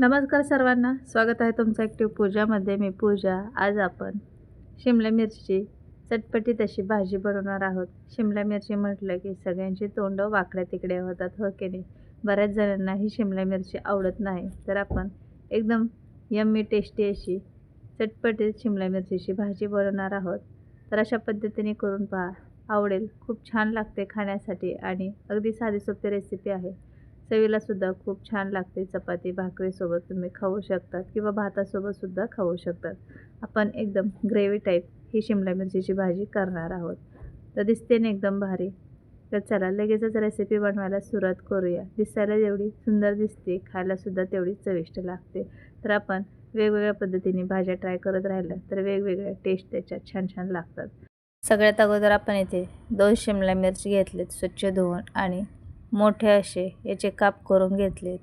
नमस्कार सर्वांना. स्वागत आहे तुमचं ॲक्टिव्ह पूजामध्ये मी पूजा. आज आपण शिमला मिरची चटपटीत अशी भाजी बनवणार आहोत. शिमला मिरची म्हटलं की सगळ्यांची तोंड वाकड्या तिकडे होतात हो की नाही? बऱ्याच जणांना ही शिमला मिरची आवडत नाही. तर आपण एकदम यम्मी टेस्टी अशी चटपटीत शिमला मिरचीची भाजी बनवणार आहोत. तर अशा पद्धतीने करून पहा. आवडेल. खूप छान लागते खाण्यासाठी आणि अगदी साधी सोपी रेसिपी आहे. चवीलासुद्धा खूप छान लागते. चपाती भाकरीसोबत तुम्ही खाऊ शकतात किंवा भातासोबतसुद्धा खाऊ शकतात. आपण एकदम ग्रेव्ही टाईप ही शिमला मिरचीची भाजी करणार आहोत. तर दिसते ना एकदम भारी. तर चला लगेचच रेसिपी बनवायला सुरुवात करूया. दिसायला जेवढी सुंदर दिसते खायलासुद्धा तेवढी चविष्ट लागते. तर आपण वेगवेगळ्या पद्धतीने भाज्या ट्राय करत राहिल्या तर वेगवेगळ्या टेस्ट त्याच्यात छान छान लागतात. सगळ्यात अगोदर आपण इथे दोन शिमला मिरची घेतलेत स्वच्छ धुवून आणि मोठे असे याचे काप करून घेतलेत.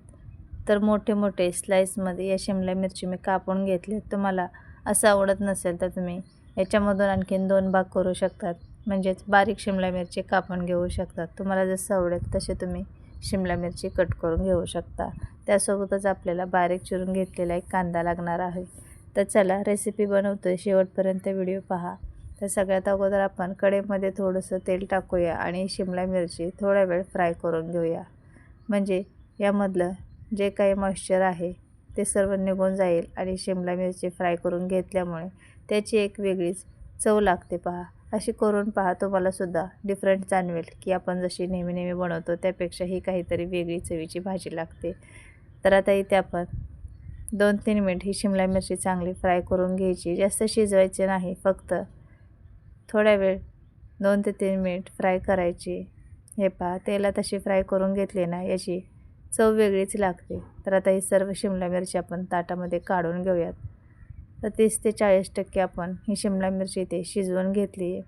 तर मोठे मोठे स्लाईसमध्ये या शिमला मिरची मी कापून घेतले तुम्हाला असं आवडत नसेल तर तुम्ही याच्यामधून आणखीन दोन भाग करू शकतात. म्हणजेच बारीक शिमला मिरची कापून घेऊ शकतात. तुम्हाला जसं आवडेल तसे तुम्ही शिमला मिरची कट करून घेऊ शकता. त्यासोबतच आपल्याला बारीक चिरून घेतलेला एक कांदा लागणार आहे. तर चला रेसिपी बनवतो शेवटपर्यंत व्हिडिओ पहा. तर सगळ्यात अगोदर आपण कडेमध्ये थोडंसं तेल टाकूया आणि शिमला मिरची थोडा वेळ फ्राय करून घेऊया. म्हणजे यामधलं जे काही मॉइश्चर आहे ते सर्व निघून जाईल आणि शिमला मिरची फ्राय करून घेतल्यामुळे त्याची एक वेगळीच चव लागते पहा. अशी करून पहा तुम्हालासुद्धा डिफरंट जाणवेल की आपण जशी नेहमी नेहमी बनवतो त्यापेक्षा ही काहीतरी वेगळी चवीची भाजी लागते. तर आता इथे आपण दोन तीन मिनिट ही शिमला मिरची चांगली फ्राय करून घ्यायची. जास्त शिजवायची नाही फक्त थोड्या वेळ दोन ते तीन मिनिट फ्राय करायची. हे पहा तेलात अशी फ्राय करून घेतली ना याची चव वेगळीच लागते. तर आता ही सर्व शिमला मिरची आपण ताटामध्ये काढून घेऊयात. तर तीस ते चाळीस टक्के आपण ही शिमला मिरची इथे शिजवून घेतली आहे.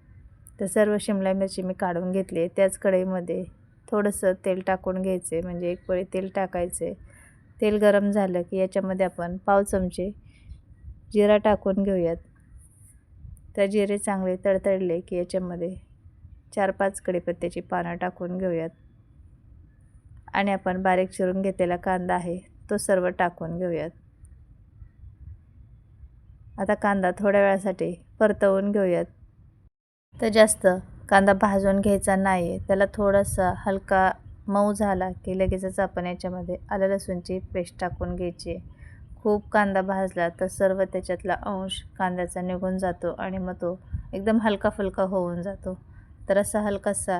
तर सर्व शिमला मिरची मी काढून घेतली आहे. त्याच कढईमध्ये थोडंसं तेल टाकून घ्यायचे म्हणजे एक पळी तेल टाकायचे. तेल गरम झालं की याच्यामध्ये आपण पाव चमचे जिरा टाकून घेऊयात. तर जिरे चांगले तडतडले की याच्यामध्ये चार पाच कढीपत्त्याची पानं टाकून घेऊयात. आणि आपण बारीक चिरून घेतलेला कांदा आहे तो सर्व टाकून घेऊयात. आता कांदा थोड्या वेळासाठी परतवून घेऊयात. तर जास्त कांदा भाजून घ्यायचा नाही आहे त्याला थोडासा हलका मऊ झाला की लगेचच आपण याच्यामध्ये आलं लसूणची पेस्ट टाकून घ्यायची. खूप कांदा भाजला तर सर्व त्याच्यातला अंश कांद्याचा निघून जातो आणि मग तो एकदम हलका फुलका होऊन जातो. तर असा हलकासा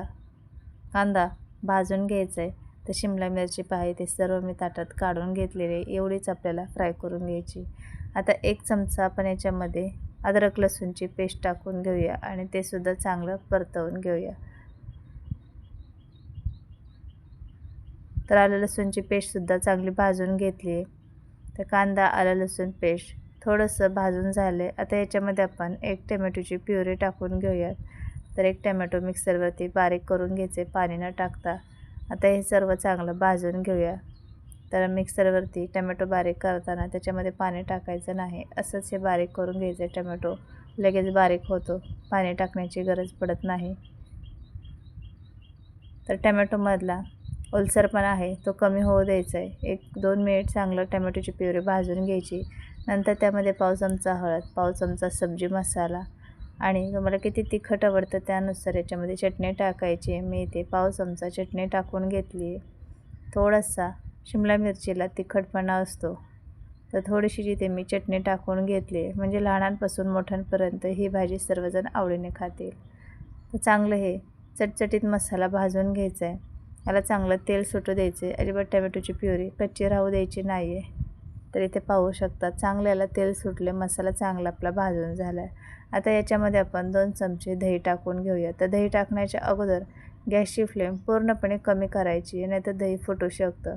कांदा भाजून घ्यायचा आहे. तर शिमला मिरची पाहिजे ते सर्व मी ताटात काढून घेतलेले एवढीच आपल्याला फ्राय करून घ्यायची. आता एक चमचा आपण याच्यामध्ये अद्रक लसूणची पेस्ट टाकून घेऊया आणि ते सुद्धा चांगलं परतवून घेऊया. तर आलं लसूणची पेस्टसुद्धा चांगली भाजून घेतली आहे. तर कांदा आलं लसूण पेस्ट थोडंसं भाजून झालं. आहे आता याच्यामध्ये आपण एक टमॅटोची प्युरी टाकून घेऊयात. तर एक टमॅटो मिक्सरवरती बारीक करून घ्यायचे पाणी न टाकता. आता हे सर्व चांगलं भाजून घेऊया. तर मिक्सरवरती टमॅटो बारीक करताना त्याच्यामध्ये पाणी टाकायचं नाही. असंच हे बारीक करून घ्यायचं टोमॅटो टमॅटो. लगेच बारीक होतो. पाणी टाकण्याची गरज पडत नाही. तर टमॅटोमधला ओलसरपणा आहे तो कमी होऊ द्यायचा आहे एक दोन मिनिट चांगलं टमॅटोची प्युरी भाजून घ्यायची. नंतर त्यामध्ये पाव चमचा हळद पाव चमचा सब्जी मसाला आणि तुम्हाला किती तिखट आवडतं त्यानुसार याच्यामध्ये चटणी टाकायची. मी इथे पाव चमचा चटणी टाकून घेतली आहे थोडासा शिमला मिरचीला तिखटपणा असतो. तर थोडीशी जिथे मी चटणी टाकून घेतली आहे म्हणजे लहानांपासून मोठ्यांपर्यंत ही भाजी सर्वजण आवडीने खातील. तर चांगलं हे चटचटीत मसाला भाजून घ्यायचा आहे याला चांगलं तेल सुटू द्यायचे अजिबात टमॅटोची प्युरी कच्ची राहू द्यायची नाही आहे. तर इथे पाहू शकता चांगलं याला तेल सुटले मसाला चांगला आपला भाजून झाला आहे आता याच्यामध्ये आपण दोन चमचे दही टाकून घेऊया. तर दही टाकण्याच्या अगोदर गॅसची फ्लेम पूर्णपणे कमी करायची नाही तर दही फुटू शकतं.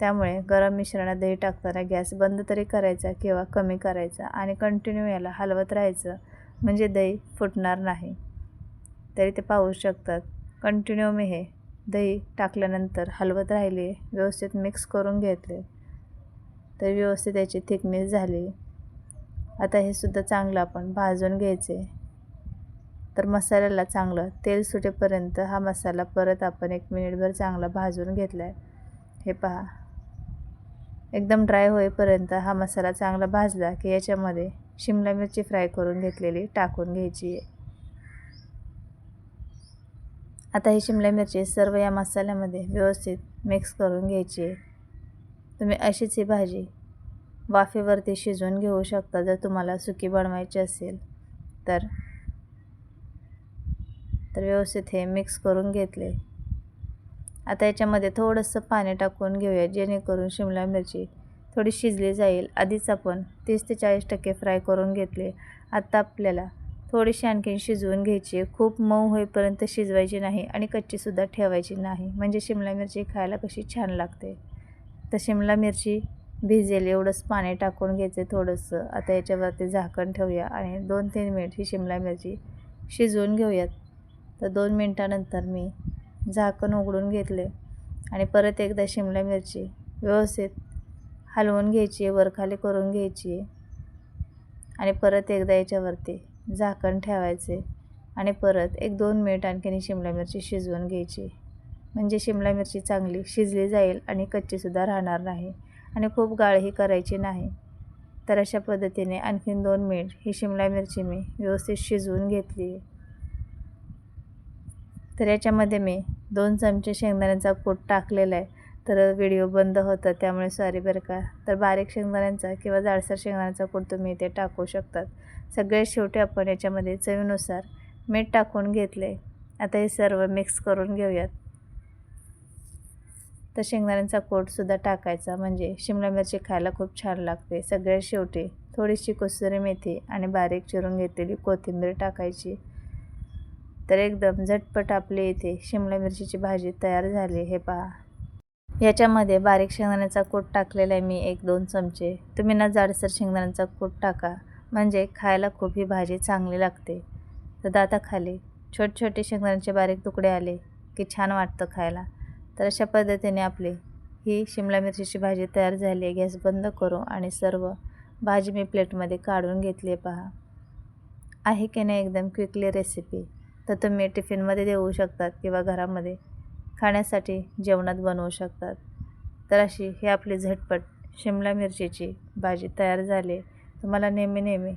त्यामुळे गरम मिश्रणात दही टाकताना गॅस बंद तरी करायचा किंवा कमी करायचा आणि कंटिन्यू याला हलवत राहायचं म्हणजे दही फुटणार नाही. तरी ते पाहू शकतात कंटिन्यू मी हे दही टाकल्यानंतर हलवत राहिले व्यवस्थित मिक्स करून घेतले. तर व्यवस्थित याची थिकनेस झाली. आता हे सुद्धा चांगलं आपण भाजून घ्यायचे. तर मसाल्याला चांगलं तेल सुटेपर्यंत हा मसाला परत आपण एक मिनिटभर चांगला भाजून घेतला आहे हे पहा. एकदम ड्राय होईपर्यंत हा मसाला चांगला भाजला की याच्यामध्ये शिमला मिरची फ्राय करून घेतलेली टाकून घ्यायची. आहे आता ही शिमला मिरची सर्व या मसाल्यामध्ये व्यवस्थित मिक्स करून घ्यायची. आहे तुम्ही अशीच ही भाजी वाफेवरती शिजवून घेऊ शकता जर तुम्हाला सुकी बनवायची असेल तर. तर व्यवस्थित हे मिक्स करून घेतले. आता याच्यामध्ये थोडंसं पाणी टाकून घेऊया जेणेकरून शिमला मिरची थोडी शिजली जाईल. आधीच आपण तीस ते चाळीस टक्के फ्राय करून घेतले. आत्ता आपल्याला थोडीशी आणखीन शिजवून घ्यायची आहे. खूप मऊ होईपर्यंत शिजवायची नाही आणि कच्चीसुद्धा ठेवायची नाही. म्हणजे शिमला मिरची खायला कशी छान लागते. तर शिमला मिरची भिजेल एवढंच पाणी टाकून घ्यायचं थोडंसं. आता याच्यावरती झाकण ठेवूया आणि दोन तीन मिनिट ही शिमला मिरची शिजवून घेऊयात. तर दोन मिनटानंतर मी झाकण उघडून घेतले आणि परत एकदा शिमला मिरची व्यवस्थित हलवून घ्यायची आहे वरखाली करून घ्यायची आहे. आणि परत एकदा याच्यावरती झाकण ठेवायचे आणि परत एक दोन मिनिट आणखीन शिमला मिरची शिजवून घ्यायची. म्हणजे शिमला मिरची चांगली शिजली जाईल आणि कच्चीसुद्धा राहणार नाही आणि खूप गाळही करायची नाही. तर अशा पद्धतीने आणखीन दोन मिनिट ही शिमला मिरची मी व्यवस्थित शिजवून घेतली. तर याच्यामध्ये मी दोन चमचे शेंगदाण्याचा कूट टाकलेला आहे. तर व्हिडिओ बंद होतं त्यामुळे सॉरी बरं का. तर बारीक शेंगदाण्यांचा किंवा जाडसर शेंगदाण्याचा कूट तुम्ही इथे टाकू शकतात. सगळे शेवटी आपण याच्यामध्ये चवीनुसार मीठ टाकून घेतले. आता हे सर्व मिक्स करून घेऊयात. तर शेंगदाण्यांचा कोटसुद्धा टाकायचा. म्हणजे शिमला मिरची खायला खूप छान लागते. सगळ्यात शेवटी थोडीशी कसुरी मेथी आणि बारीक चिरून घेतलेली कोथिंबीर टाकायची. तर एकदम झटपट आपली इथे शिमला मिरचीची भाजी तयार झाली हे पहा. याच्यामध्ये बारीक शेंगदाण्याचा कूट टाकलेला आहे मी एक दोन चमचे. तुम्ही ना जाडसर शेंगदाण्याचा कूट टाका. म्हणजे खायला खूप ही भाजी चांगली लागते. तर दाताखाली छोटे छोटे शेंगदाण्याचे बारीक तुकडे आले की छान वाटतं खायला. तर अशा पद्धतीने आपली ही शिमला मिरचीची भाजी तयार झाली आहे. गॅस बंद करू आणि सर्व भाजी मी प्लेटमध्ये काढून घेतली आहे पहा. आहे की नाही एकदम क्विकली रेसिपी? तर तुम्ही टिफिनमध्ये देऊ शकतात किंवा घरामध्ये खाण्यासाठी जेवणात बनवू शकतात. तर अशी ही आपली झटपट शिमला मिरचीची भाजी तयार झाली तुम्हाला नेहमी नेहमी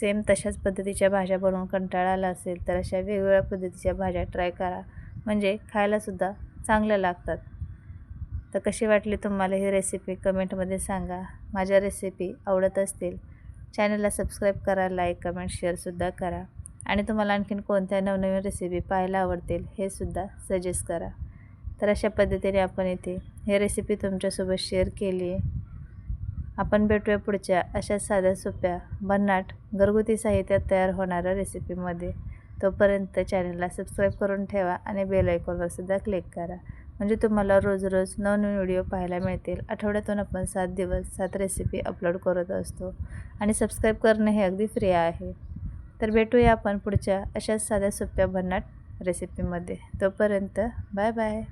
सेम तशाच पद्धतीच्या भाज्या बनवून कंटाळा आला असेल तर अशा वेगवेगळ्या पद्धतीच्या भाज्या ट्राय करा. म्हणजे खायलासुद्धा चांगल्या लागतात. तर कशी वाटली तुम्हाला ही रेसिपी कमेंटमध्ये सांगा. माझ्या रेसिपी आवडत असतील चॅनलला सबस्क्राईब करा लाईक कमेंट शेअरसुद्धा करा. आणि तुम्हाला आणखीन कोणत्या नवनवीन रेसिपी पाहायला आवडतील हे सुद्धा सजेस्ट करा. तर अशा पद्धतीने आपण इथे हे रेसिपी तुमच्यासोबत शेअर केली आहे आपण भेटूया पुढच्या अशा साध्या सोप्या भन्नाट घरगुती साहित्यात तयार होणाऱ्या रेसिपीमध्ये तोपर्यंत चॅनलला सबस्क्राईब करून ठेवा आणि बेल आयकॉनवर सुद्धा क्लिक करा. म्हणजे तुम्हाला रोज रोज नवनवीन व्हिडिओ पाहायला मिळतील. आठवड्यातून आपण सात दिवस सात रेसिपी अपलोड करत असतो. आणि सबस्क्राईब करणे हे अगदी फ्री आहे. तर भेटूया आपण पुढच्या अशाच साध्या सोप्या भन्नाट रेसिपीमध्ये तोपर्यंत बाय बाय